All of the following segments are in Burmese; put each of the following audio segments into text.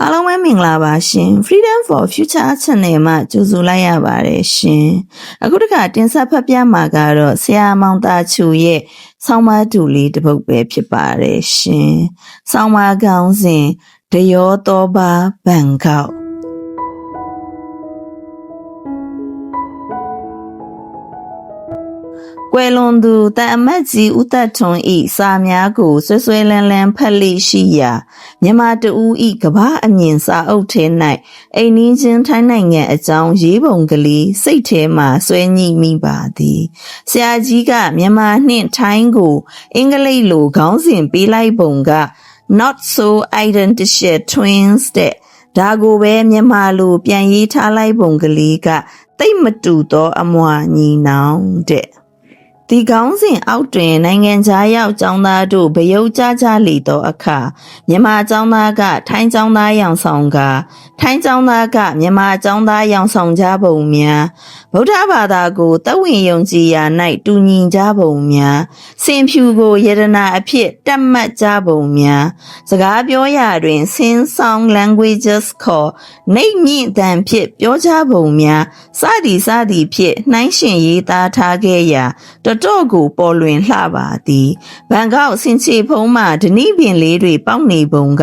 အားလုံးပဲမင်္ဂလာပါရှင် Freedom for Future Channel မှာကြိုဆိုလိုက်ရပါတယ်ရှင်အခုတခါတင်ဆက်ဖတ်ပြမှာကတော့ဆရာမောင်သားချူရဲ့ဆောင်းပါးတူလေးတစ်ပုဒ်ပဲဖြစ်ပါတယ်ရှင်ဆောင်းပါးကောင်းစဉ်ဒယောတောပါဘန်ကောက် ကွယ်လွန်သူတန်အမတ်ကြီးဦးသက်ထွန်းဤစာများကိုဆွဆွဲလန်းလန်းဖတ်လိရှိရာမြန်မာတူဤကဘာအမြင်စာအုပ်ထဲ၌အိမ်နီးချင်းထိုင်းနိုင်ငံအကြောင်းရေးပုံကလေးစိတ်ထဲမှဆွဲညှိမိပါသည်ဆရာကြီးကမြန်မာနှင့်ထိုင်းကို အင်္ဂလိပ်လိုခေါင်းစဉ်ပေးလိုက်ပုံက not so identical twins တဲ့ဒါကိုပဲမြန်မာလိုပြန်ရေးထားလိုက်ပုံကလေးကတိတ်မတူသောအမွာညီနောင်တဲ့ ဒီကောင်းစဉ်အောက်တွင်နိုင်ငံခြားရောက်ចောင်းသားတို့ဗယုတ်ကြကြလေသောအခါမြန်မာចောင်းသားကထိုင်းចောင်းသားရောင်ဆောင်ကထိုင်းចောင်းသားကမြန်မာចောင်းသားရောင်ဆောင်ကြပုံများဗုဒ္ဓဘာသာကိုတဝင်ယုံကြည်ရာ၌တူညီကြပုံများစင်ဖြူကိုယရနာအဖြစ်တတ်မှတ်ကြပုံများစကားပြောရာတွင် sing song languages ခေါ်နှိမ့်မြင့်တန်ဖြင့်ပြောကြပုံများစသည်စသည်ဖြင့်နှိုင်းရှင်ရေးသားထားခဲ့ရာတ တော့ကိုပေါ်လွင်လှပါသည်ဘန်ကောက်စင်ချေဖုံးမှဓနိပင်လေးတွေပေါက်နေပုံက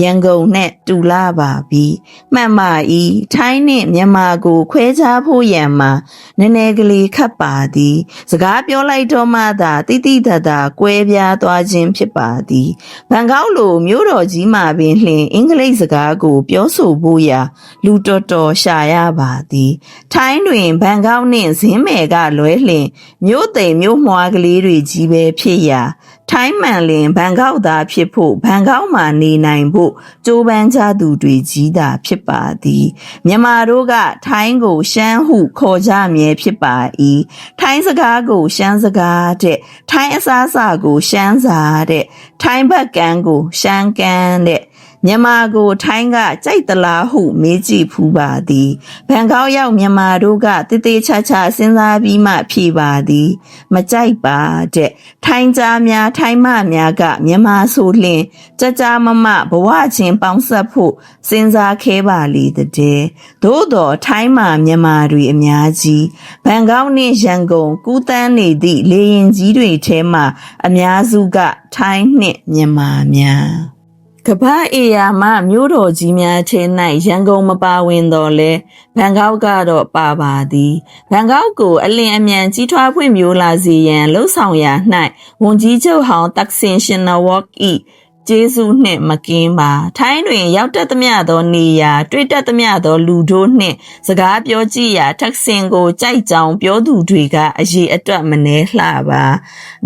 ရန်ကုန်နဲ့တူလာပါပြီမှန်ပါဤထိုင်းနှင့်မြန်မာကိုခွဲခြားဖို့ရန်မှာနည်းနည်းကလေးခတ်ပါသည် စကားပြောလိုက်တော့မှသာတိတိတတ်တာကွဲပြားသွားခြင်းဖြစ်ပါသည်ဘန်ကောက်လိုမြို့တော်ကြီးမှာပင်လျှင်အင်္ဂလိပ်စကားကို ပြောဆိုဖို့ရာ လူတော်တော်ရှာရပါသည် ထိုင်းတွင်ဘန်ကောက်နှင့်ဇင်းမယ်ကလွဲလျှင်မြို့သိမ်မြို့မွားကလေးတွေကြီးပဲဖြစ်ရာထိုင်းမှန်လင်ဘန်ကောက်သားဖြစ်ဖို့ဘန်ကောက်မှာနေနိုင်ဖို့ကြိုးပမ်းကြသူတွေကြီးတာဖြစ်ပါသည်မြန်မာတို့ကထိုင်းကိုရှမ်းဟုခေါ်ကြမြဲဖြစ်ပါ၏ထိုင်းစကားကိုရှမ်းစကားတဲ့ထိုင်းအစားအစာကိုရှမ်းစာတဲ့ထိုင်းဘက်ကန်းကိုရှမ်းကန်းတဲ့ မြန်မာကိုထိုင်းကကြိုက်သလားဟုမေးကြည့်ဖူးပါသည်ဘန်ကောက်ရောက်မြန်မာတို့ကတည်တည်ချာချာစဉ်းစားပြီးမှဖြေပါသည် မကြိုက်ပါတဲ့ထိုင်းကြားများထိုင်းမများကမြန်မာဆိုလျင်ကြကြမမဘဝချင်းပေါင်းဆက်ဖို့စဉ်းစားခဲပါလေတဲ့သို့တော်ထိုင်းမှာမြန်မာတွေအများကြီးဘန်ကောက်နှင့်ရန်ကုန်ကူးတန်းနေသည့်လေရင်ကြီးတွေထဲမှာအများစုကထိုင်းနှင့်မြန်မာများ ကမ္ဘာအေယာမမြို့တော်ကြီးများထဲ၌ရန်ကုန်မပါဝင်တော်လဲဘန်ကောက်ကတော့ပါပါသည်ဘန်ကောက်ကိုအလင်းအမြန်ကြီးထွားဖွံ့ဖြိုးလာစေရန်လှုံ့ဆော်ရာ၌ဝန်ကြီးချုပ်ဟောင်းတက်ဆင်ရှင်နဝေါ့ ဤကျေးဇူးနှင့်မကင်းပါထိုင်းတွင်ရောက်တတ်သမျှသောနေရာတွေ့တတ်သမျှသောလူတို့နှင့် စကားပြောကြည့်ရာတက်ဆင်ကိုကြိုက်ကြောင်ပြောသူတွေကအရေးအတွက်မနှဲလှပါ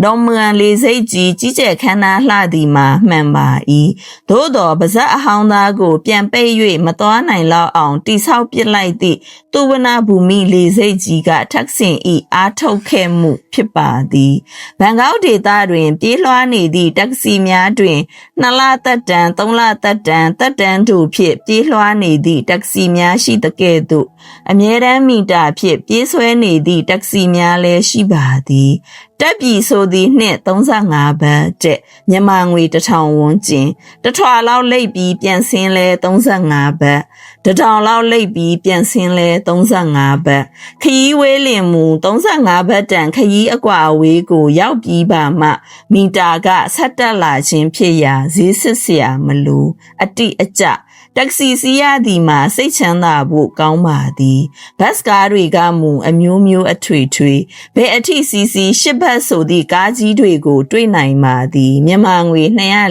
ဒေါ်မန်လေးစိတ်ကြီးကြီးကျယ်ခမ်းနားလှသည်မှာမှန်ပါ၏သို့တော်ပါဇက်အဟောင်းသားကို ပြန်ပိတ်၍မတော်နိုင်လောက်အောင်တိဆောက်ပစ်လိုက်သည့်သူဝနာဘူမိလေးစိတ်ကြီးကတက်ဆင်ဤအားထုတ်ခဲ့မှုဖြစ်ပါသည်ဘန်ကောက်ဒေသတွင် ပြေးလွှားနေသည့်တက္ကစီများတွင်နှစ်လသက်တမ်းသုံးလသက်တမ်းသက်တမ်းတို့ဖြင့်ပြေးလွှားနေသည့်တက္ကစီများရှိသကဲ့သို့အမြဲတမ်းမီတာဖြင့်ပြေးဆွဲနေသည့်တက္ကစီများလည်းရှိပါသည်တက်ပြီဆိုသည်နှင့်35ဘတ်တဲ့မြန်မာငွေ1000ဝန်းကျင်တထွာလောက်လိပ်ပြီးပြန်ဆင်းလဲ35ဘတ်တထောင်လောက်လိပ်ပြီးပြန်ဆင်းလဲ35ဘတ်ခရီးဝေးလင်မူ35ဘတ်တန်ခရီးအကွာအဝေးကို ရောက်ပြီးပါမှမီတာကဆက်တက်လာခြင်းဖြစ်ရာဈေးစစ်စရာမလိုအတိအကျတက္ကစီစီးရသည်မှာစိတ်ချမ်းသာဖို့ကောင်းပါသည်ဘတ်စကားတွေကမူအမျိုးမျိုးအထွေထွေဘယ်အထိစီစီရှစ်ဘဘက်ဆိုသည့်ကားကြီးတွေကို တွေ့နိုင်ပါသည်မြန်မာငွေ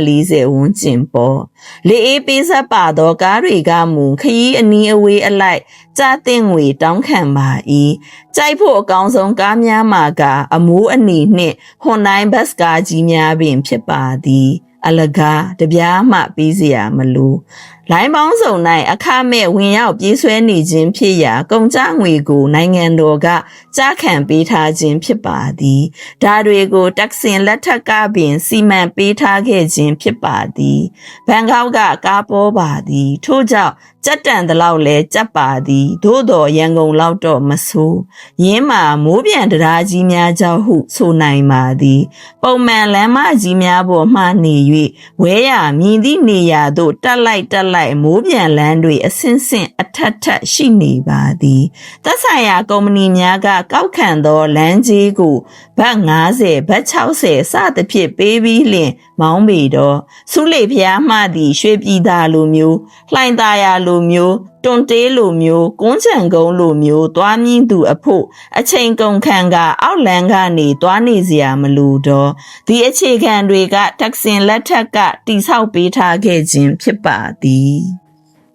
240ဝန်းကျင်ပေါ်လေအေးပေးဆက်ပါသောကားတွေကမူခရီးအနီးအဝေးအလိုက်ကြာတင်ငွေတောင်းခံပါ၏ကြိုက်ဖို့အကောင်းဆုံးကားများမှာက အမိုးအနေနှင့်ဟွန်တိုင်းဘတ်ကားကြီးများပင် ဖြစ်ပါသည် အလကားတပြားမှပြီးစရာမလိုလိုင်းပေါင်းစုံ၌အခမဲ့ဝင်ရောက်ပြေးဆွဲနေခြင်းဖြစ်ရာကုန်ကြငွေကိုနိုင်ငံတော်ကကြားခံပေးထားခြင်းဖြစ်ပါသည်ဒါတွေကိုတက်ဆင်လက်ထက်ကပင် စီမံပေးထားခဲ့ခြင်းဖြစ်ပါသည်ဘန်ကောက်ကကားပေါ်ပါသည် ထို့ကြောင့်ကြက်တန်တလောက်လဲကြက်ပါသည်သို့တော်ရန်ကုန်လောက်တော့မဆိုးရင်းမှာမိုးပြန်တရားကြီးများကြောင့်ဟုဆိုနိုင်ပါသည် ပုံမှန်လမ်းမကြီးများပေါ်မှနေ၍ဝဲရမြင်သည့်နေရာသို့တက်လိုက်တက်လိုက်မိုးပြန်လန်းတွေအဆင့်ဆင့်အထက်ထက်ရှိနေပါသည်သက်ဆိုင်ရာကုမ္ပဏီများကကောက်ခံသောလမ်းကြီးကိုဘတ်90ဘတ်60စသဖြင့်ပေးပြီးလျင် မောင်းပေတော့ဆုလေဖျားမှသည်ရွှေပြည်သားလိုမျိုးလှိုင်သာယာလိုမျိုး တွန်တေးလိုမျိုးကွန်းချံကုန်းလိုမျိုးသွားမြင့်သူအဖို့အချိန်ကုန်ခံကအောက်လန်းကနေသွားနေစရာမလိုတော့ဒီအခြေခံတွေကတက်ဆင်လက်ထက်ကတိဆောက်ပေးထားခဲ့ခြင်းဖြစ်ပါသည်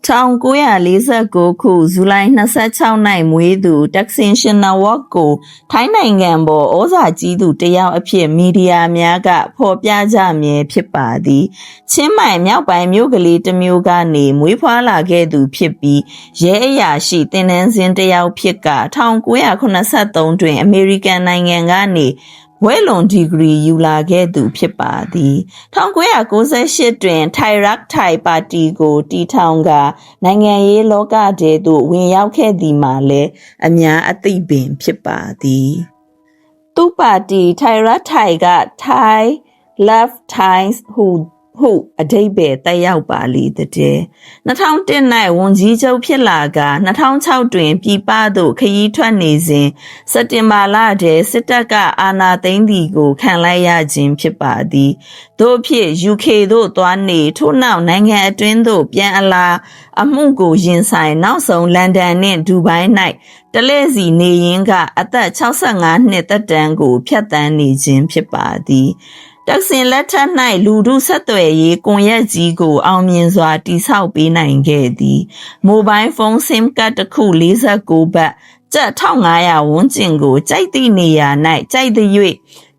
1949ခုဇူလိုင်26နိုင်မွေးသူတက်ဆင်ရှင်နာဝတ်ကိုထိုင်းနိုင်ငံပေါ်ဩဇာကြီးသူတယောက်အဖြစ်မီဒီယာများကဖော်ပြကြမြဲဖြစ်ပါသည်ချင်းမိုင်မြောက်ပိုင်းမြို့ကလေးတစ်မျိုးကနေမွေးဖွားလာခဲ့သူဖြစ်ပြီးရဲအရာရှိတင်နန်းစင်းတယောက်ဖြစ်က1983တွင်အမေရိကန်နိုင်ငံကနေ ဝဲလွန်ဒီဂရီယူလာခဲ့သူဖြစ်ပါသည်1998တွင် ထိုင်ရက်ထိုင်ပါတီကိုတီထောင်ကနိုင်ငံရေးလောကထဲသို့ဝင်ရောက်ခဲ့သည်မှာလည်းအများအသိပင်ဖြစ်ပါသည်သူ့ပါတီထိုင်ရက်ထိုင်က Thai Left Times ဟု ဟုအတိတ်ပဲတက်ရောက်ပါလေတဲ့2001၌ဝန်ကြီးချုပ်ဖြစ်လာက2006တွင် ပြည်ပသို့ခရီးထွက်နေစဉ်စက်တင်ဘာလတည်းစစ်တပ်ကအာဏာသိမ်းသည်ကိုခံလိုက်ရခြင်းဖြစ်ပါသည်တို့ဖြစ် UK သို့သွားနေထို့နောက်နိုင်ငံအတွင်းသို့ပြန်အလာအမှုကိုရင်ဆိုင်နောက်ဆုံးလန်ဒန်နှင့်ဒူဘိုင်း၌တလဲစီနေရင်းကအသက်65နှစ်သက်တမ်းကိုဖျက်ဆီးနေခြင်းဖြစ်ပါသည် တက်ဆင်လက်ထက်၌လူထုဆက်သွယ်ရေးကွန်ရက်ကြီးကို အောင်မြင်စွာတိစောက်ပေးနိုင်ခဲ့သည်မိုဘိုင်းဖုန်း SIM ကတ်တစ်ခု49ဘတ်ကျပ်1500ဝန်းကျင်ကိုကြိုက်သည့်နေရာ၌ကြိုက်သည့်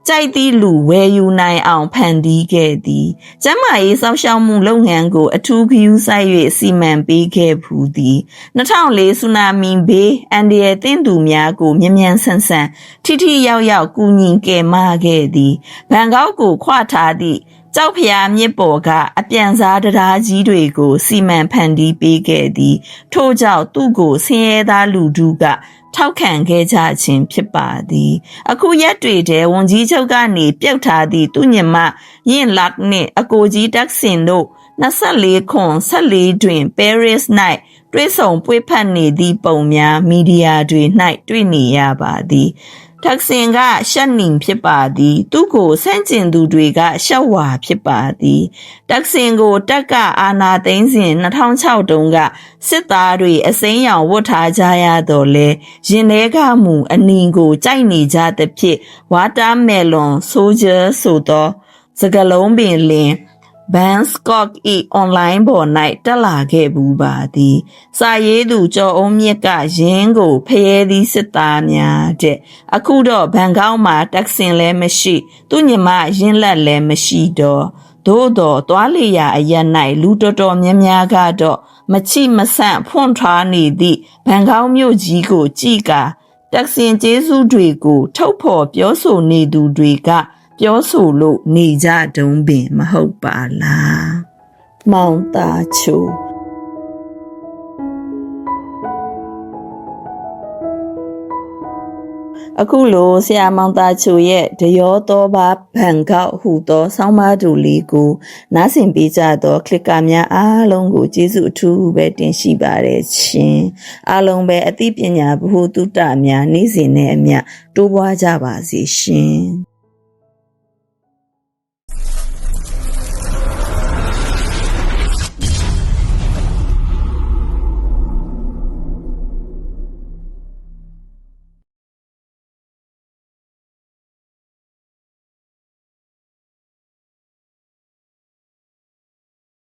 ကြိုက်သည့်လူဝယ်ယူနိုင်အောင်ဖန်တီးခဲ့သည်ကျမ်းမာရေးစောင့်ရှောက်မှုလုပ်ငန်းကိုအထူးဂရုစိုက်၍စီမံပေးခဲ့ဖူးသည်2004ဆူနာမီဘေးအန်ဒီရဲ့တင့်သူများကိုမြ мян ဆန်ဆန်ထိထိရောက်ရောက်ကူညီကယ်မခဲ့သည်ဘန်ကောက်ကိုခွထားသည့် ကြောက်ဖျားမြစ်ပေါ်ကအပြန်စားတရားကြီးတွေကိုစီမံဖန်တီးပေးခဲ့သည် ထို့ကြောင့်သူ့ကိုဆင်းရဲသားလူထုကထောက်ခံခဲ့ကြခြင်းဖြစ်ပါသည် အခုရက်တွေတည်းဝန်ကြီးချုပ်ကနေပြုတ်ထားသည့်သူညမယင်လက်နှင့်အကိုကြီးတက်ဆင်တို့24ခွန်14တွင် Paris ၌တွဲဆောင်ပွေဖက်နေသည့်ပုံများမီဒီယာတွေ၌တွေ့နေရပါသည် တက်ဆင်ကရှက်နင်ဖြစ်ပါသည်သူကိုဆန့်ကျင်သူတွေကရှက်ဝါဖြစ်ပါသည်တက်ဆင်ကိုတက်ကအာနာသိန်းစဉ်2006တုန်းကစစ်သားတွေအစိမ်းရောင်ဝတ်ထားကြရတော့လဲရင်ထဲကမူအနင်ကိုကြိုက်နေကြသဖြင့်ဝါတာမယ်လွန်ဆိုဂျာဆိုသောစကလုံးပင်လင် ဘန်စကော့၏အွန်လိုင်းပေါ်၌တက်လာခဲ့ဘူးပါသည်စာရေးသူကျော်အုံးမြင့်ကရင်းကိုဖျဲသည့်စစ်သားများတဲ့အခုတော့ဘန်ကောက်မှာတက်ဆင်လည်းမရှိ သူ့ညီမရင်းလက်လည်းမရှိတော့သို့တော်သွားလေရာအရက်၌လူတော်တော်များများကတော့မချိမဆန့်ဖွန့်ထွားနေသည့်ဘန်ကောက်မြို့ကြီးကိုကြည်ကာတက်ဆင်ကျေးဇူးတွေကိုထုတ်ဖော်ပြောဆိုနေသူတွေက ပြောဆိုလို့နေကြတုံးပင်မဟုတ်ပါလားမောင်တာချိုအခုလိုဆရာမောင်သားချိုရဲ့ဒယောသောဘာဘန်ကောက်ဟူသောဆောင်းပါးတူလေးကိုနားဆင်ပေးကြသောကလစ်ကာများအားလုံးကိုကျေးဇူးအထူးပဲတင်ရှိပါတယ်ရှင်အားလုံးပဲအသိပညာဘ ഹു တုတများနေ့စဉ်နဲ့အမျှတိုးပွားကြပါစေရှင်